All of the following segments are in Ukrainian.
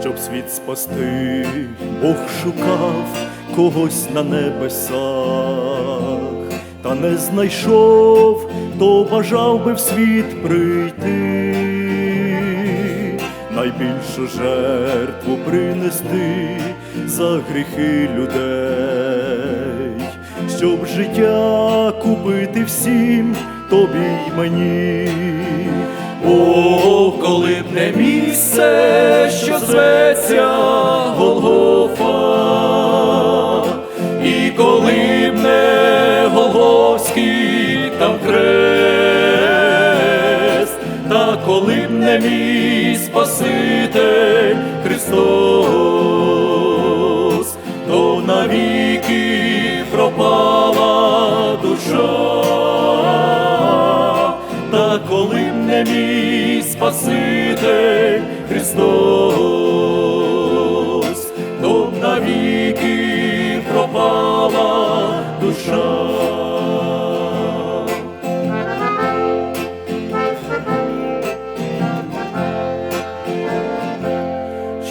щоб світ спасти, Бог шукав когось на небесах, та не знайшов, то бажав би в світ прийти, найбільшу жертву принести за гріхи людей, щоб життя купити всім тобі й мені. О, не місце, що зветься Голгофа, і коли не Голгофський там крест, та коли не мій Спаситель Христос, то навіки пропала душа. Та коли б не мій Спаситель Христос, то навіки пропала душа.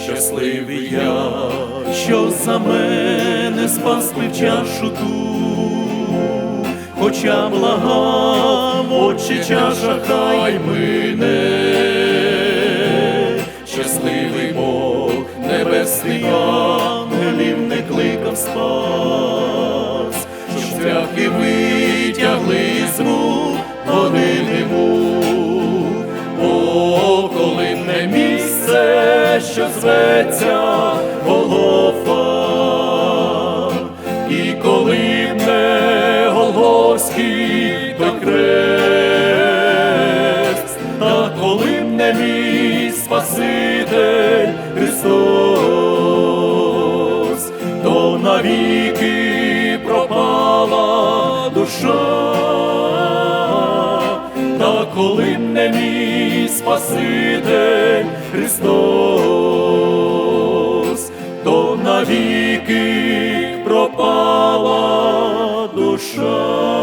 Щасливий я, що за мене спас пив чашу ту, хоча благам очі чаша хай мине, спас, щоб цвяхи витягли рук години мук. О, коли не місце, що зветься Голгофа, і коли б не Голгофський той крест, та коли б не мій навіки пропала душа, та коли не мій Спаситель Христос, то навіки пропала душа.